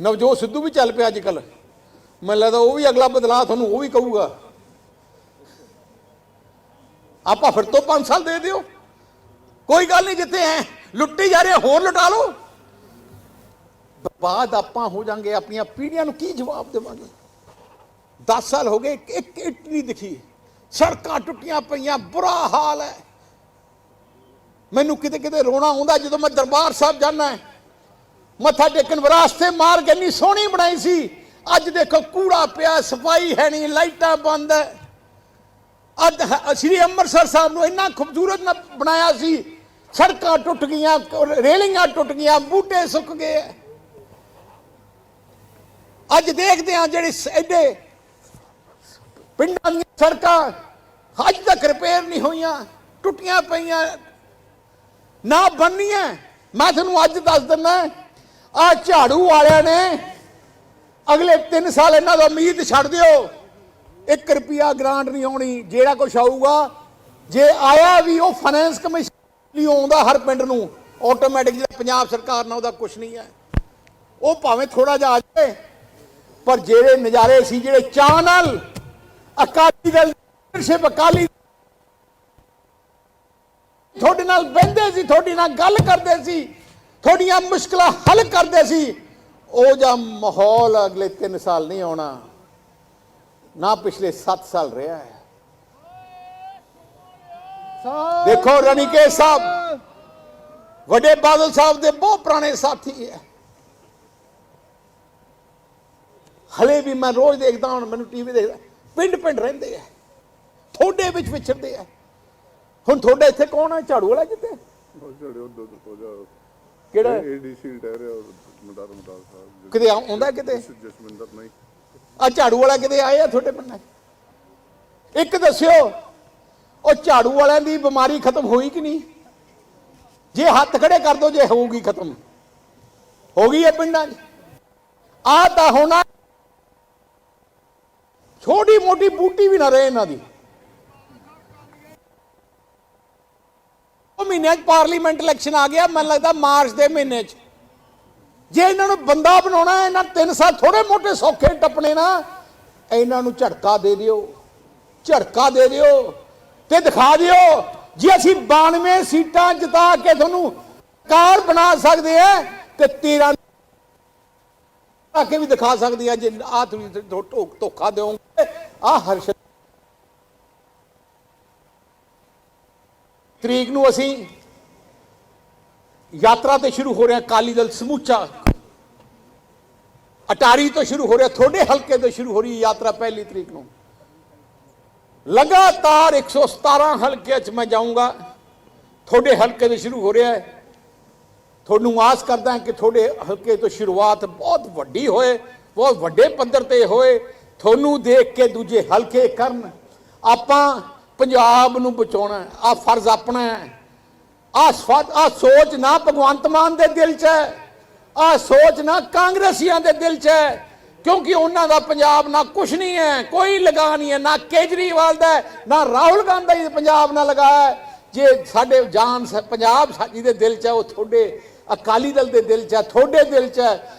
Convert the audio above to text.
ਨਵਜੋਤ ਸਿੱਧੂ ਵੀ ਚੱਲ ਪਿਆ ਅੱਜ ਕੱਲ ਮੈਨੂੰ ਲੱਗਦਾ ਉਹ ਵੀ ਅਗਲਾ ਬਦਲਾਅ ਤੁਹਾਨੂੰ ਉਹ ਵੀ ਕਹੂਗਾ। ਆਪਾਂ ਫਿਰ ਤੋਂ 5 ਸਾਲ ਦੇ ਦਿਓ। ਕੋਈ ਗੱਲ ਨਹੀਂ ਜਿੱਥੇ ਐ ਲੁੱਟੀ ਜਾ ਰਹੇ ਆ, ਹੋਰ ਲੁਟਾ ਲਓ। ਬਾਅਦ ਆਪਾਂ ਹੋ ਜਾਾਂਗੇ ਆਪਣੀਆਂ ਪੀੜ੍ਹੀਆਂ ਨੂੰ ਕੀ ਜਵਾਬ ਦੇਵਾਂਗੇ? 10 ਸਾਲ ਹੋ ਗਏ ਇੱਕ- ਇੱਕ ਇੱਟ ਨਹੀਂ ਦਿਖੀ। ਸੜਕਾਂ ਟੁੱਟੀਆਂ ਪਈਆਂ ਬੁਰਾ ਹਾਲ ਹੈ। ਮੈਨੂੰ ਕਿਤੇ ਕਿਤੇ ਰੋਣਾ ਆਉਂਦਾ ਜਦੋਂ ਮੈਂ ਦਰਬਾਰ ਸਾਹਿਬ ਜਾਣਾ ਮੱਥਾ ਟੇਕਣ ਵਾਸਤੇ ਮਾਰਗ ਇੰਨੀ ਸੋਹਣੀ ਬਣਾਈ ਸੀ। ਅੱਜ ਦੇਖੋ ਕੂੜਾ ਪਿਆ, ਸਫ਼ਾਈ ਹੈ ਨਹੀਂ, ਲਾਈਟਾਂ ਬੰਦ ਹੈ। ਅੱਜ ਸ੍ਰੀ ਅੰਮ੍ਰਿਤਸਰ ਸਾਹਿਬ ਨੂੰ ਇੰਨਾ ਖੂਬਸੂਰਤ ਬਣਾਇਆ ਸੀ। ਸੜਕਾਂ ਟੁੱਟ ਗਈਆਂ, ਰੇਲਿੰਗਾਂ ਟੁੱਟ ਗਈਆਂ, ਬੂਟੇ ਸੁੱਕ ਗਏ। ਅੱਜ ਦੇਖਦੇ ਹਾਂ ਜਿਹੜੇ ਸ- ਐਡੇ ਪਿੰਡਾਂ ਦੀਆਂ ਸੜਕਾਂ ਅੱਜ ਤੱਕ ਰਿਪੇਅਰ ਨਹੀਂ ਹੋਈਆਂ, ਟੁੱਟੀਆਂ ਪਈਆਂ। ਨਾ ਬੰਨੀਆਂ ਮੈਂ ਤੁਹਾਨੂੰ ਅੱਜ ਦੱਸ ਦਿੰਦਾ ਆ ਝਾੜੂ ਵਾਲਿਆਂ ਨੇ ਅਗਲੇ 3 ਸਾਲ ਇਹਨਾਂ ਦਾ ਉਮੀਦ ਛੱਡ ਦਿਓ। 1 ਰੁਪਿਆ ਗ੍ਰਾਂਟ ਨਹੀਂ ਆਉਣੀ, ਜਿਹੜਾ ਕੁਛ ਆਊਗਾ, ਜੇ ਆਇਆ ਵੀ ਉਹ ਫਾਈਨੈਂਸ ਕਮਿਸ਼ਨ ਨਹੀਂ ਆਉਂਦਾ ਹਰ ਪਿੰਡ ਨੂੰ ਆਟੋਮੈਟਿਕ ਪੰਜਾਬ ਸਰਕਾਰ ਨਾਲ ਉਹਦਾ ਕੁਛ ਨਹੀਂ ਹੈ। ਉਹ ਭਾਵੇਂ ਥੋੜਾ ਜਿਹਾ ਆ ਜਾਵੇ, ਪਰ ਜਿਹੜੇ ਨਜ਼ਾਰੇ ਸੀ, ਜਿਹੜੇ ਚਾਹ ਨਾਲ ਅਕਾਲੀ ਦਲ ਲੀਡਰਸ਼ਿਪ ਅਕਾਲੀ ਤੁਹਾਡੇ ਨਾਲ ਬਹਿੰਦੇ ਸੀ, ਤੁਹਾਡੇ ਨਾਲ ਗੱਲ ਕਰਦੇ ਸੀ। ਤੁਹਾਡੀਆਂ ਮੁਸ਼ਕਲਾਂ ਹੱਲ ਕਰਦੇ ਸੀ। ਉਹ ਜਾਂ ਮਾਹੌਲ ਅਗਲੇ 3 ਸਾਲ ਨਹੀਂ ਆਉਣਾ। ਨਾ ਪਿਛਲੇ 7 ਸਾਲ ਰਿਹਾ ਹੈ। ਦੇਖੋ ਰਣੀਕੇ ਸਾਹਿਬ, ਵੱਡੇ ਬਾਦਲ ਸਾਹਿਬ ਦੇ ਬਹੁਤ ਪੁਰਾਣੇ ਸਾਥੀ ਹੈ। ਹਲੇ ਵੀ ਮੈਂ ਰੋਜ਼ ਦੇਖਦਾ ਹੁਣ ਮੈਨੂੰ ਟੀਵੀ ਦੇਖਦਾ, ਪਿੰਡ ਪਿੰਡ ਰਹਿੰਦੇ ਆ। ਥੋੜੇ ਵਿੱਚ ਵਿਚਰਦੇ ਆ। ਹੁਣ ਤੁਹਾਡੇ ਇੱਥੇ ਕੌਣ ਆ? ਝਾੜੂ ਵਾਲਾ ਕਿਤੇ? ਦੁੱਧ ਹੋ ਕਿਹੜਾ ਏਡੀਸੀ ਰਿਟਾਇਰ ਹੈ ਮਦਾਰ ਮਦਾਰ ਸਾਹਿਬ ਕਿਤੇ ਆਉਂਦਾ ਕਿਤੇ? ਜਸਮਿੰਦਰ ਨਹੀਂ। ਆ ਝਾੜੂ ਵਾਲਾ ਕਿਤੇ ਆਏ ਆ ਤੁਹਾਡੇ ਪਿੰਡਾਂ? ਇੱਕ ਦੱਸਿਓ ਉਹ ਝਾੜੂ ਵਾਲਿਆਂ ਦੀ ਬਿਮਾਰੀ ਖਤਮ ਹੋਈ ਕਿ ਨਹੀਂ? ਜੇ ਹੱਥ ਖੜੇ ਕਰ ਦੋ ਜੇ ਹੋਊਗੀ ਖਤਮ। ਹੋ ਗਈ ਹੈ ਪਿੰਡਾਂ 'ਚ। ਆ ਤਾਂ ਹੋਣਾ ਛੋਟੀ ਮੋਟੀ ਬੂਟੀ ਵੀ ਨਾ ਰਹੇ ਇਹਨਾਂ ਦੀ। ਉਹ ਮਹੀਨਿਆਂ 'ਚ ਪਾਰਲੀਮੈਂਟ ਇਲੈਕਸ਼ਨ ਆ ਗਿਆ, ਮੈਨੂੰ ਲੱਗਦਾ ਮਾਰਚ ਦੇ ਮਹੀਨੇ 'ਚ। ਜੇ ਇਹਨਾਂ ਨੂੰ ਬੰਦਾ ਬਣਾਉਣਾ, ਇਹਨਾਂ ਤਿੰਨ ਸਾਲ ਥੋੜੇ ਮੋਟੇ ਸੌਖੇ ਟੱਪਣੇ ਨਾ, ਇਹਨਾਂ ਨੂੰ ਝਟਕਾ ਦੇ ਦਿਓ ਝਟਕਾ ਦੇ ਦਿਓ ਤੇ ਦਿਖਾ ਦਿਓ ਜੇ ਅਸੀਂ 92 ਸੀਟਾਂ ਜਿਤਾ ਕੇ ਤੁਹਾਨੂੰ ਕਾਰ ਬਣਾ ਸਕਦੇ ਆ ਤੇ 13 ਆ ਕੇ ਵੀ ਦਿਖਾ ਸਕਦੀ ਆ, ਜੇ ਆ ਤੁਸੀਂ ਧੋਖਾ ਦਿਓਗੇ ਆ ਹਰਸ਼ ਤਰੀਕ ਨੂੰ ਅਸੀਂ ਯਾਤਰਾ ਤੇ ਸ਼ੁਰੂ ਹੋ ਰਿਹਾ ਅਕਾਲੀ ਦਲ ਸਮੂਚਾ। ਅਟਾਰੀ ਤੋਂ ਸ਼ੁਰੂ ਹੋ ਰਿਹਾ, ਤੁਹਾਡੇ ਹਲਕੇ ਤੋਂ ਸ਼ੁਰੂ ਹੋ ਰਹੀ ਯਾਤਰਾ ਪਹਿਲੀ ਤਰੀਕ ਨੂੰ। ਲਗਾਤਾਰ 117 ਹਲਕੇ ਚ ਮੈਂ ਜਾਊਂਗਾ। ਤੁਹਾਡੇ ਹਲਕੇ ਤੋਂ ਸ਼ੁਰੂ ਹੋ ਰਿਹਾ ਹੈ। ਤੁਹਾਨੂੰ ਆਸ ਕਰਦਾ ਕਿ ਤੁਹਾਡੇ ਹਲਕੇ ਤੋਂ ਸ਼ੁਰੂਆਤ ਬਹੁਤ ਵੱਡੀ ਹੋਏ, ਬਹੁਤ ਵੱਡੇ ਪੱਧਰ ਤੇ ਹੋਏ। ਤੁਹਾਨੂੰ ਦੇਖ ਕੇ ਦੂਜੇ ਹਲਕੇ ਕਰਨ। ਆਪਾਂ ਪੰਜਾਬ ਨੂੰ ਬਚਾਉਣਾ ਆ ਫਰਜ਼ ਆਪਣਾ ਹੈ। ਆ ਆ ਸੋਚ ਨਾ ਭਗਵੰਤ ਮਾਨ ਦੇ ਦਿਲ 'ਚ ਹੈ ਆ ਸੋਚ ਨਾ ਕਾਂਗਰਸੀਆਂ ਦੇ ਦਿਲ 'ਚ ਹੈ, ਕਿਉਂਕਿ ਉਹਨਾਂ ਦਾ ਪੰਜਾਬ ਨਾਲ ਕੁਝ ਨਹੀਂ ਹੈ, ਕੋਈ ਲਗਾ ਨਹੀਂ ਹੈ, ਨਾ ਕੇਜਰੀਵਾਲ ਦਾ ਨਾ ਰਾਹੁਲ ਗਾਂਧੀ ਦਾ ਪੰਜਾਬ ਨਾਲ ਲਗਾ ਹੈ। ਜੇ ਸਾਡੇ ਜਾਨ ਪੰਜਾਬ ਸਾਡੀ ਦੇ ਦਿਲ 'ਚ ਉਹ ਤੁਹਾਡੇ ਅਕਾਲੀ ਦਲ ਦੇ ਦਿਲ 'ਚ ਹੈ, ਤੁਹਾਡੇ ਦਿਲ 'ਚ ਹੈ।